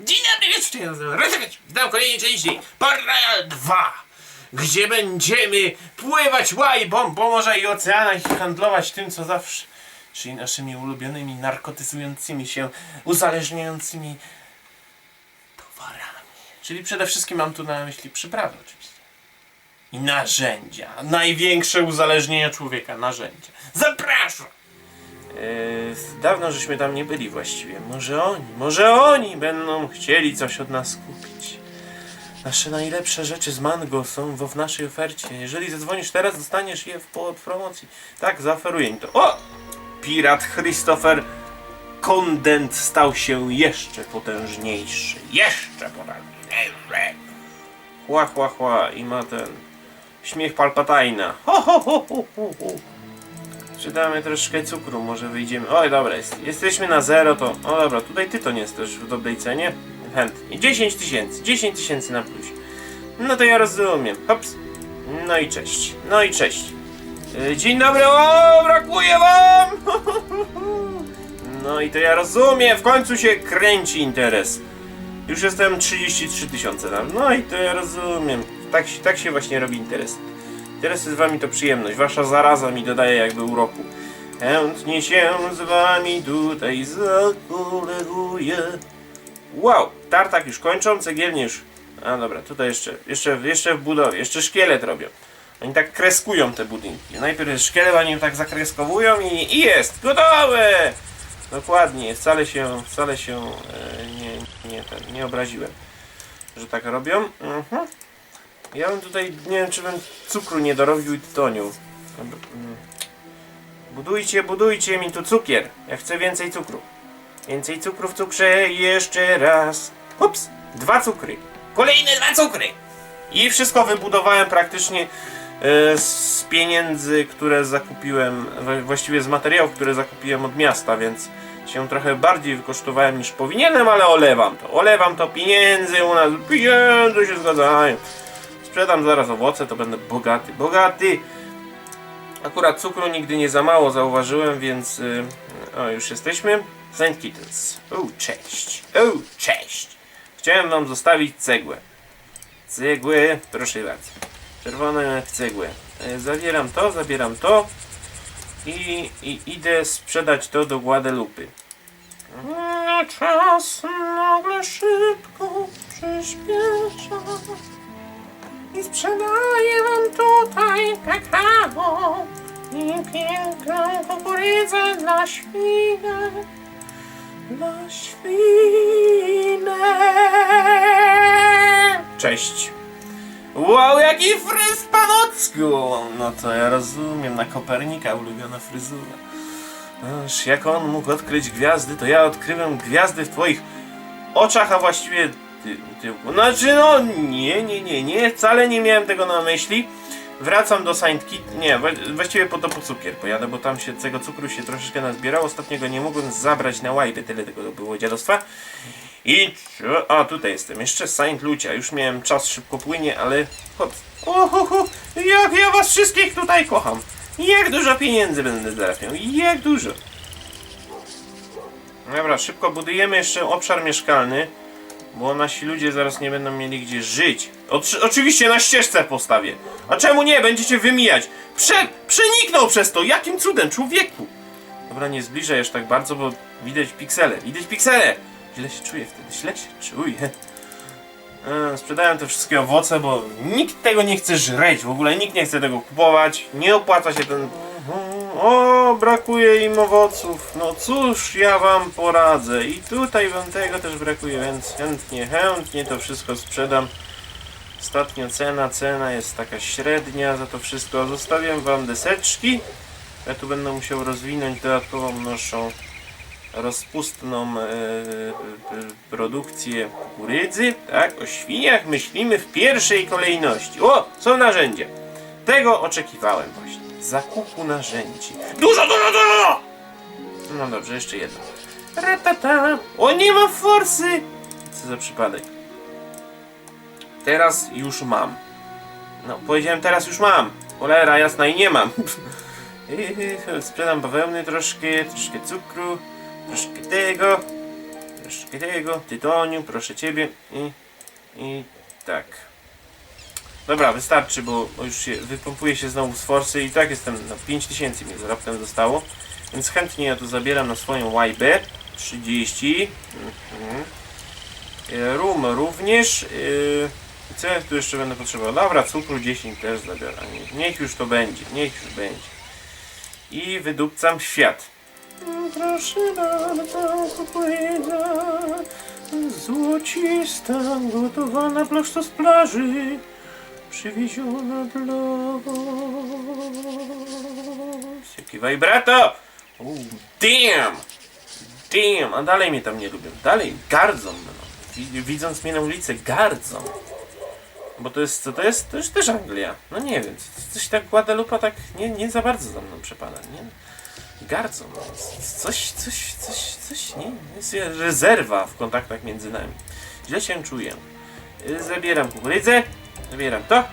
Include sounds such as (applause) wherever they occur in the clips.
Dzień dobry, wieczór, ja nazywam Ryszard. Witam w kolejnej części Portal 2, gdzie będziemy pływać łajbą po morzach i oceanach i handlować tym, co zawsze, czyli naszymi ulubionymi, narkotyzującymi się, uzależniającymi towarami. Czyli przede wszystkim mam tu na myśli przyprawy oczywiście. I narzędzia. Największe uzależnienia człowieka, narzędzia. Zapraszam! Yy, dawno żeśmy tam nie byli właściwie. Może oni, może oni będą chcieli coś od nas kupić. Nasze najlepsze rzeczy z mango są w, naszej ofercie. Jeżeli zadzwonisz teraz, dostaniesz je w, po, promocji. Tak, zaoferuję im to. O! Pirat Christopher Kondent stał się jeszcze potężniejszy. Jeszcze potężniejszy. Chła, chła, chła. I ma ten śmiech Palpatajna. Ho, ho, ho, ho, ho, ho. Sprzedamy troszkę cukru, może wyjdziemy. Oj, dobra, jest, jesteśmy na zero, to. O dobra, tutaj tytoń jest też w dobrej cenie. Chętnie. 10 tysięcy, 10 tysięcy na plus. No to ja rozumiem. Hops. No i cześć. No i cześć. Yy, Dzień dobry, o, brakuje wam! (laughs) No i to ja rozumiem, w końcu się kręci interes. Już jestem 33 tysiące tam. No i to ja rozumiem. Tak, tak się właśnie robi interes. Interesy z wami to przyjemność. Wasza zaraza mi dodaje jakby uroku. Chętnie się z wami tutaj zakoleguję. Wow, tartak już kończą, cegielnie już. A dobra, tutaj jeszcze, jeszcze, jeszcze w budowie, jeszcze szkielet robią. Oni tak kreskują te budynki. Najpierw jest szkielet, oni tak zakreskowują i, i jest, gotowe! Dokładnie, wcale się, wcale się e, nie, nie, nie obraziłem, że tak robią. Mhm. Ja bym tutaj, nie wiem czy bym cukru nie dorobił i tytoniu. Mm. Budujcie, budujcie mi tu cukier. Ja chcę więcej cukru. Więcej cukru w cukrze jeszcze raz. Ups, dwa cukry. Kolejne dwa cukry. I wszystko wybudowałem praktycznie e, z pieniędzy, które zakupiłem, właściwie z materiałów, które zakupiłem od miasta, więc się trochę bardziej wykosztowałem niż powinienem, ale olewam to. Olewam to pieniędzy u nas. Pieniądze się zgadzają. Sprzedam zaraz owoce, to będę bogaty. Bogaty! Akurat cukru nigdy nie za mało zauważyłem, więc... y, o, już jesteśmy. Saint Kittens. O, cześć. O, cześć. Chciałem wam zostawić cegłę. Cegłę, proszę bardzo. Czerwone cegłę. E, Zabieram to, zabieram to. I, I idę sprzedać to do Guadalupy. Czas nagle szybko przyspiesza. I sprzedaję wam tutaj kakao i piękną kukurydzę dla świnek. Dla świnek. Cześć. Wow, jaki fryz panocku! No to ja rozumiem, na Kopernika ulubiona fryzura. Aż jak on mógł odkryć gwiazdy, to ja odkryłem gwiazdy w twoich oczach, a właściwie ty, tyłku. Znaczy no, nie, nie, nie, nie, wcale nie miałem tego na myśli. Wracam do Saint Kit, nie, właściwie po to po cukier pojadę, bo tam się tego cukru się troszeczkę nazbierało. Ostatniego nie mogłem zabrać na łajby, tyle tego było dziadostwa. I? A, tutaj jestem, jeszcze Saint Lucia, już miałem czas, szybko płynie, ale... Hop. Ohoho, jak ja was wszystkich tutaj kocham. Jak dużo pieniędzy będę zarabiał, jak dużo. Dobra, szybko budujemy jeszcze obszar mieszkalny, bo nasi ludzie zaraz nie będą mieli gdzie żyć. Oczy- oczywiście na ścieżce postawię. A czemu nie? Będziecie wymijać. Prze przeniknął przez to. Jakim cudem, człowieku? Dobra, nie zbliżaj aż tak bardzo, bo widać piksele. Widać piksele! Źle się czuję wtedy, źle się czuję. E, Sprzedałem te wszystkie owoce, bo nikt tego nie chce żreć, w ogóle nikt nie chce tego kupować, nie opłaca się ten... O, brakuje im owoców, no cóż ja wam poradzę i tutaj wam tego też brakuje, więc chętnie, chętnie to wszystko sprzedam. Ostatnio cena, cena jest taka średnia za to wszystko. Zostawiam wam deseczki. Ja tu będę musiał rozwinąć dodatkową noszą rozpustną e, e, produkcję kukurydzy. Tak, o świniach myślimy w pierwszej kolejności. O, są narzędzia. Tego oczekiwałem właśnie. Zakupu narzędzi. Dużo, dużo, dużo! No dobrze, jeszcze jedno. Ratata. O, nie ma forsy! Co za przypadek. Teraz już mam. No, powiedziałem teraz już mam. Cholera jasna i nie mam. (laughs) Sprzedam bawełny troszkę, troszkę cukru, troszkę tego. Troszeczkę tego, tytoniu, proszę ciebie. I, i tak. Dobra, wystarczy, bo już się wypompuje się znowu z forsy i tak jestem na 5000 mi raptem zostało. Więc chętnie ja tu zabieram na swoją łajbę. 30. Mhm. E, Rum również. Yy, co ja tu jeszcze będę potrzebował? Dobra, cukru 10 też. Nie- Niech już to będzie, niech już będzie. I wydupcam świat. Proszę bardzo, płyna złocista, gotowana prosto z plaży, przywieziona dla was. Jaki vibrato! Oh, damn! Damn! A dalej mnie tam nie lubią. Dalej gardzą mną. Wi- Widząc mnie na ulicy, gardzą. Bo to jest, co to jest? To już też Anglia. No nie wiem, coś tak Guadalupe tak nie, nie za bardzo za mną przepada, nie? Gardzą. Coś, coś, coś, coś, nie? Jest rezerwa w kontaktach między nami. Źle się czuję. Zabieram kukurydzę, zabieram to.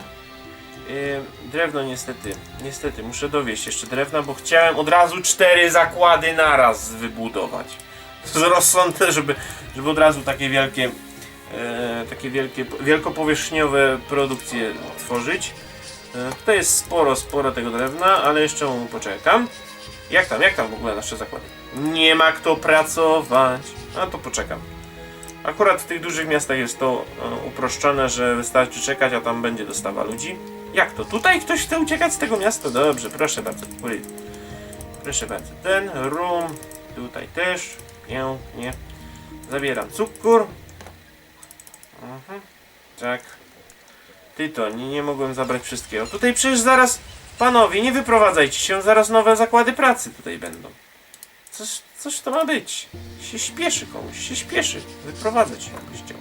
Y, Drewno niestety, niestety muszę dowieść jeszcze drewna, bo chciałem od razu cztery zakłady naraz wybudować. To jest rozsądne, żeby, żeby od razu takie wielkie, e, takie wielkie, wielkopowierzchniowe produkcje tworzyć. E, tutaj jest sporo, sporo tego drewna, ale jeszcze mu poczekam. Jak tam, jak tam w ogóle nasze zakłady? Nie ma kto pracować. A to poczekam. Akurat w tych dużych miastach jest to e, uproszczone, że wystarczy czekać, a tam będzie dostawa ludzi. Jak to? Tutaj ktoś chce uciekać z tego miasta? Dobrze, proszę bardzo. Proszę bardzo. Ten rum. Tutaj też. Pięknie. Zabieram cukor. Mhm. Tak. Tytoń. Nie, nie mogłem zabrać wszystkiego. Tutaj przecież zaraz... Panowie, nie wyprowadzajcie się. Zaraz nowe zakłady pracy tutaj będą. Coś, coś to ma być. Się śpieszy komuś. Się śpieszy. Wyprowadzać się jakbyś chciał.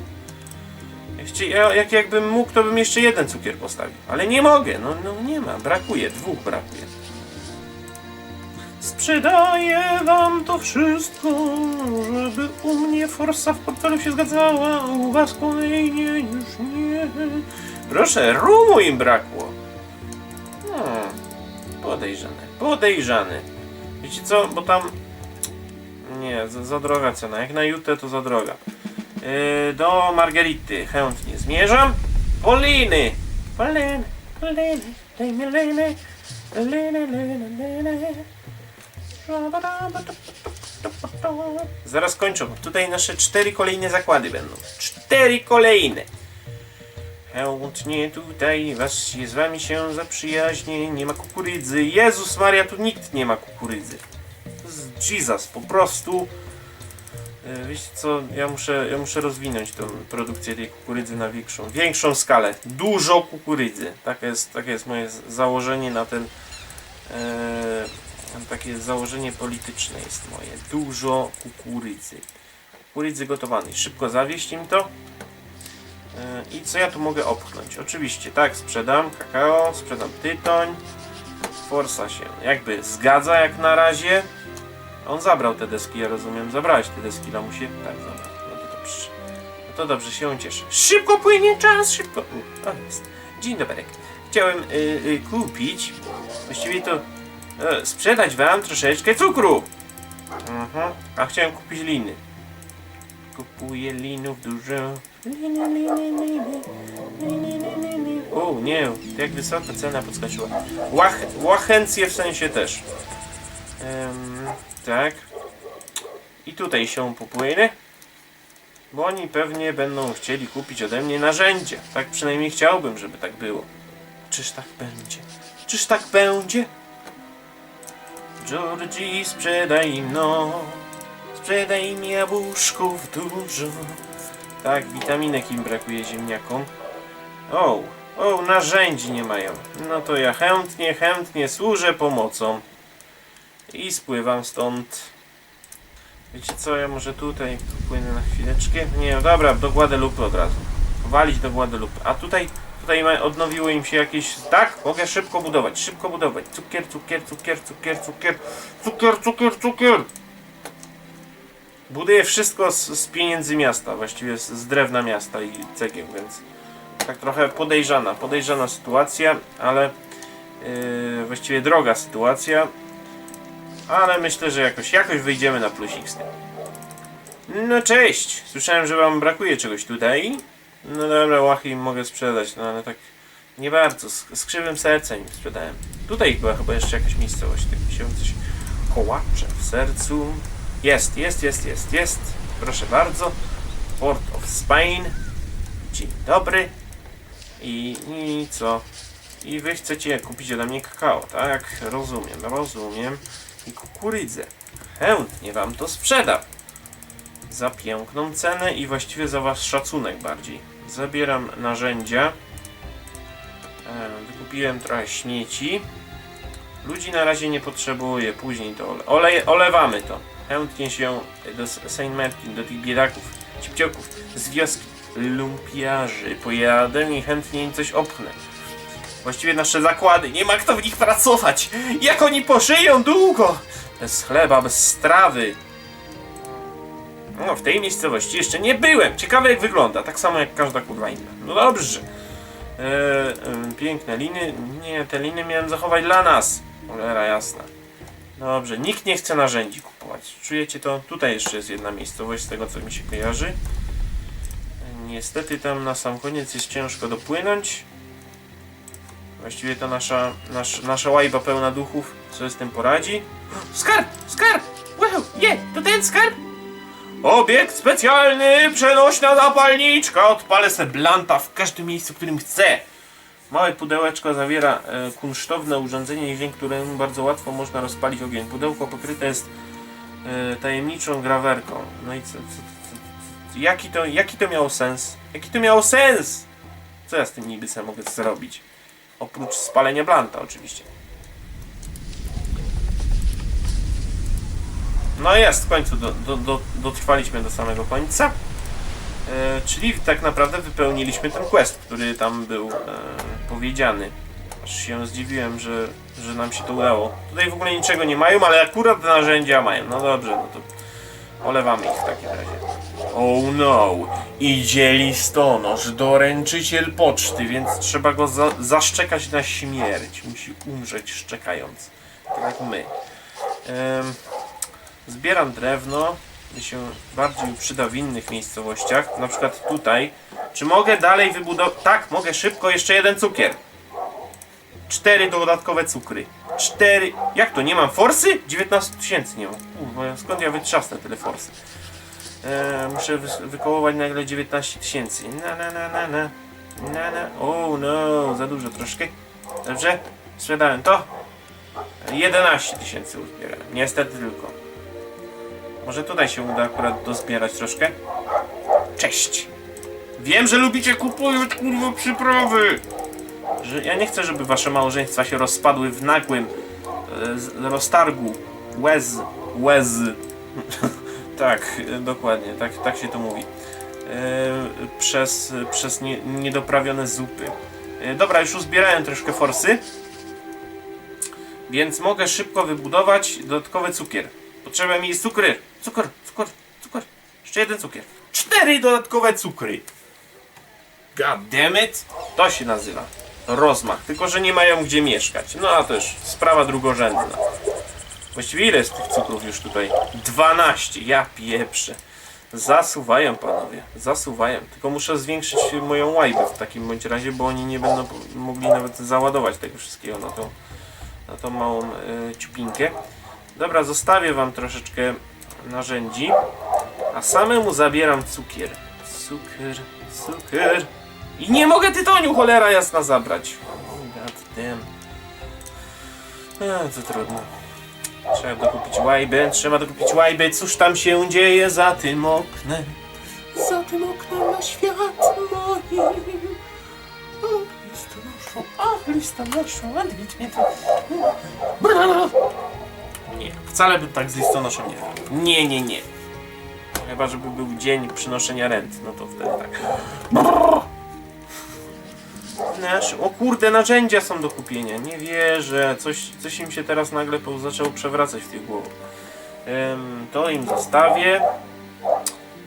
Ja- jak jakbym mógł, to bym jeszcze jeden cukier postawił. Ale nie mogę. No, no nie ma. Brakuje. Dwóch brakuje. Sprzedaję wam to wszystko, żeby u mnie forsa w portfelu się zgadzała, u was kolejnie już nie. Proszę, rumu im brakło. Hmm, podejrzane, podejrzane. Wiecie co, bo tam... Nie, za, za droga cena. Jak na jutę to za droga. Yy, do Margarity chętnie zmierzam. Poliny! Poliny, poliny, daj mi liny. Liny, liny, liny. Zaraz kończą. Tutaj nasze cztery kolejne zakłady będą. Cztery kolejne. Chętnie tutaj was z wami się zaprzyjaźnię. Nie ma kukurydzy. Jezus Maria, tu nikt nie ma kukurydzy. Jesus, po prostu. E, Wiecie co, ja muszę, ja muszę rozwinąć tą produkcję tej kukurydzy na większą, większą skalę. Dużo kukurydzy. Takie jest, takie jest moje założenie na ten e, takie założenie polityczne jest moje. Dużo kukurydzy. Kukurydzy gotowanej. Szybko zawieść im to. E, I co ja tu mogę opchnąć? Oczywiście, tak, sprzedam kakao, sprzedam tytoń. Forsa się jakby zgadza jak na razie. On zabrał te deski, ja rozumiem. Zabrałeś te deski, lamusie? Tak, zabrał. No to dobrze. No to dobrze, się cieszę. Szybko płynie czas, szybko. U, O, jest. Dzień dobry. Chciałem y, y, kupić, właściwie to e, sprzedać wam troszeczkę cukru. Mhm. A chciałem kupić liny. Kupuję linów dużo. Liny, liny, liny. Liny, liny. O nie, jak wysoka cena podskoczyła. Łach, łachencje w sensie też. Em, tak. I tutaj się popłynie. Bo oni pewnie będą chcieli kupić ode mnie narzędzia. Tak przynajmniej chciałbym, żeby tak było. Czyż tak będzie? Czyż tak będzie? Georgie, sprzedaj im no. Sprzedaj mi jabłuszków dużo. Tak, witaminek im brakuje ziemniakom. O, o, narzędzi nie mają. No to ja chętnie, chętnie służę pomocą. I spływam stąd. Wiecie co, ja może tutaj płynę na chwileczkę. Nie, no dobra, do Guadalupe od razu. Walić do Guadalupe. A tutaj, tutaj odnowiło im się jakieś... Tak, mogę szybko budować, szybko budować. Cukier, cukier, cukier, cukier, cukier, cukier, cukier, cukier. Buduję wszystko z, z pieniędzy miasta, właściwie z, z drewna miasta i cegieł, więc tak trochę podejrzana, podejrzana sytuacja, ale yy, właściwie droga sytuacja, ale myślę, że jakoś, jakoś wyjdziemy na plusik z tym. No cześć! Słyszałem, że wam brakuje czegoś tutaj. No dobra, łachy mogę sprzedać, no ale tak nie bardzo. Z, z krzywym sercem sprzedałem. Tutaj była chyba jeszcze jakaś miejscowość, tak mi się coś kołacze w sercu. Jest, jest, jest, jest, jest. Proszę bardzo. Port of Spain. Dzień dobry. I, I co? I wy chcecie kupić ode mnie kakao, tak? Rozumiem, rozumiem. I kukurydzę. Chętnie wam to sprzedam. Za piękną cenę i właściwie za wasz szacunek bardziej. Zabieram narzędzia. E, Wykupiłem trochę śmieci. Ludzi na razie nie potrzebuję, później to ole ole olewamy to. Chętnie się do Saint Martin, do tych biedaków, cipcioków z wioski lumpiarzy pojadę i chętnie im coś opchnę. Właściwie nasze zakłady, nie ma kto w nich pracować. Jak oni pożyją długo? Bez chleba, bez strawy. No, w tej miejscowości jeszcze nie byłem. Ciekawe jak wygląda, tak samo jak każda kurwa inna. No dobrze. E, e, piękne liny. Nie, te liny miałem zachować dla nas. Cholera jasna. Dobrze, nikt nie chce narzędzi kupować. Czujecie to? Tutaj jeszcze jest jedna miejscowość z tego co mi się kojarzy. Niestety tam na sam koniec jest ciężko dopłynąć. Właściwie to nasza, nasz, nasza łajba pełna duchów co z tym poradzi. Skarb! Skarb! Wow! Je! To ten skarb? Obiekt specjalny! Przenośna zapalniczka! Odpalę se blanta w każdym miejscu, w którym chcę. Małe pudełeczko zawiera e, kunsztowne urządzenie, dzięki któremu bardzo łatwo można rozpalić ogień. Pudełko pokryte jest e, tajemniczą grawerką. No i co, co, co, co, jaki, to, jaki to miało sens? Jaki to miało sens? Co ja z tym niby sobie mogę zrobić? Oprócz spalenia blanta oczywiście. No jest, w końcu do, do, do, dotrwaliśmy do samego końca. E, czyli tak naprawdę wypełniliśmy ten quest, który tam był e, powiedziany. Aż się zdziwiłem, że, że nam się to udało. Tutaj w ogóle niczego nie mają, ale akurat narzędzia mają. No dobrze, no to olewamy ich w takim razie. Oh no, idzie listonosz, doręczyciel poczty, więc trzeba go za zaszczekać na śmierć. Musi umrzeć szczekając. Tak jak my. Em, zbieram drewno, mi się bardziej przyda w innych miejscowościach, na przykład tutaj. Czy mogę dalej wybudować... Tak, mogę szybko, jeszcze jeden cukier. Cztery dodatkowe cukry. Cztery... Jak to, nie mam forsy? 19 tysięcy nie mam. Kurwa, skąd ja wytrzasnę tyle forsy? E, muszę wy wykołować nagle 19 tysięcy. Na na na na na. Na na. Oh no, za dużo troszkę. Dobrze? Sprzedałem to. 11 tysięcy uzbierałem. Niestety tylko. Może tutaj się uda akurat dozbierać troszkę. Cześć! Wiem, że lubicie kupować kurwa przyprawy! Że ja nie chcę, żeby wasze małżeństwa się rozpadły w nagłym e, roztargu. Łez. Łez. (laughs) tak, e, dokładnie, tak, tak się to mówi. E, przez przez nie, niedoprawione zupy. E, dobra, już uzbierałem troszkę forsy. Więc mogę szybko wybudować dodatkowy cukier. Potrzeba mi cukry. Cukier, cukier, cukier. Jeszcze jeden cukier. Cztery dodatkowe cukry. God damn it. To się nazywa rozmach. Tylko, że nie mają gdzie mieszkać. No a też sprawa drugorzędna. Właściwie ile jest tych cukrów już tutaj? 12. Ja pieprzę. Zasuwają panowie. Zasuwają. Tylko muszę zwiększyć moją łajbę w takim bądź razie, bo oni nie będą mogli nawet załadować tego wszystkiego na tą, na tą małą y, ciupinkę. Dobra, zostawię wam troszeczkę narzędzi, a samemu zabieram cukier. Cukier, cukier. I nie mogę tytoniu, cholera jasna, zabrać. God damn. A, to trudno. Trzeba dokupić łajbę, trzeba dokupić łajbę. Cóż tam się dzieje za tym oknem? Za tym oknem na świat moim. O, listonoszu, a listonoszu, odwiedź mnie tu. Nie, wcale bym tak z listonoszem nie robił. Nie, nie, nie. Chyba, żeby był dzień przynoszenia rent, no to wtedy tak. O kurde, narzędzia są do kupienia. Nie wierzę. Coś, coś im się teraz nagle zaczęło przewracać w tych głowach. Ym, to im zostawię.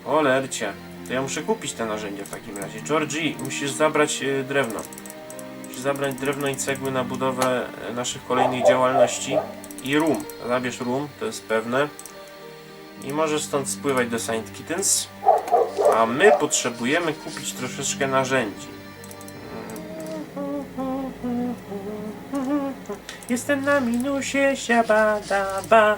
O lercie. To ja muszę kupić te narzędzia w takim razie. Georgie, musisz zabrać e, drewno. Musisz zabrać drewno i cegły na budowę e, naszych kolejnych działalności. I rum. Zabierz rum, to jest pewne. I możesz stąd spływać do Saint Kittens. A my potrzebujemy kupić troszeczkę narzędzi. Jestem na minusie, siabadaba.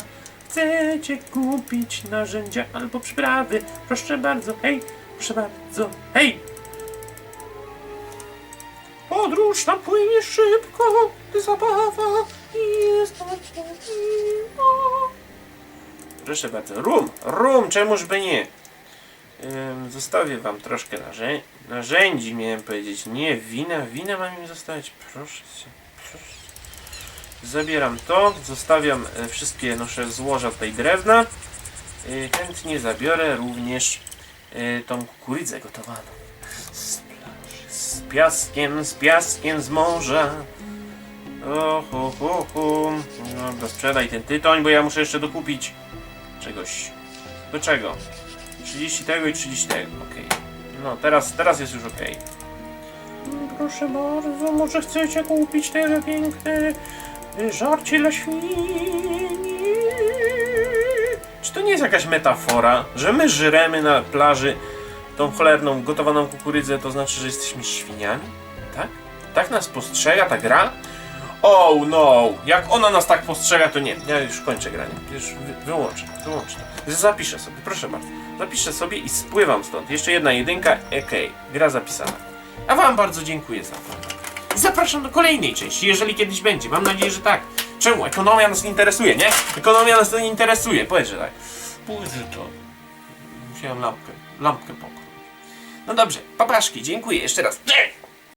Chcecie kupić narzędzia albo przyprawy? Proszę bardzo, hej, proszę bardzo, hej! Podróż nam płynie szybko, gdy zabawa jest miło. Proszę bardzo, rum, rum, czemuż by nie? Zostawię wam troszkę narzę narzędzi, miałem powiedzieć. Nie, wina, wina mam im zostawić. Proszę cię. Zabieram to, zostawiam e, wszystkie nasze złoża tutaj drewna. Y, chętnie zabiorę również y, tą kukurydzę gotowaną. Z z piaskiem, z piaskiem z morza. O, ho, ho, Dobra, sprzedaj ten tytoń, bo ja muszę jeszcze dokupić czegoś. Do czego? 30 tego i 30 tego, okej. No, teraz, teraz jest już okej. Proszę bardzo, może chcecie kupić te piękne żarcie dla świni? Czy to nie jest jakaś metafora, że my żremy na plaży tą cholerną gotowaną kukurydzę, to znaczy, że jesteśmy świniami? Tak? Tak nas postrzega ta gra? Oh no! Jak ona nas tak postrzega, to nie. Ja już kończę granie. Już wy, wyłączę, wyłączę. Zapiszę sobie, proszę bardzo. Zapiszę sobie i spływam stąd. Jeszcze jedna jedynka, okej. Gra zapisana. A wam bardzo dziękuję za to. Zapraszam do kolejnej części, jeżeli kiedyś będzie. Mam nadzieję, że tak. Czemu? Ekonomia nas nie interesuje, nie? Ekonomia nas nie interesuje. Powiedz, że tak. Powiedz, że to. Musiałem lampkę, lampkę pokroić. No dobrze, papaszki, dziękuję jeszcze raz.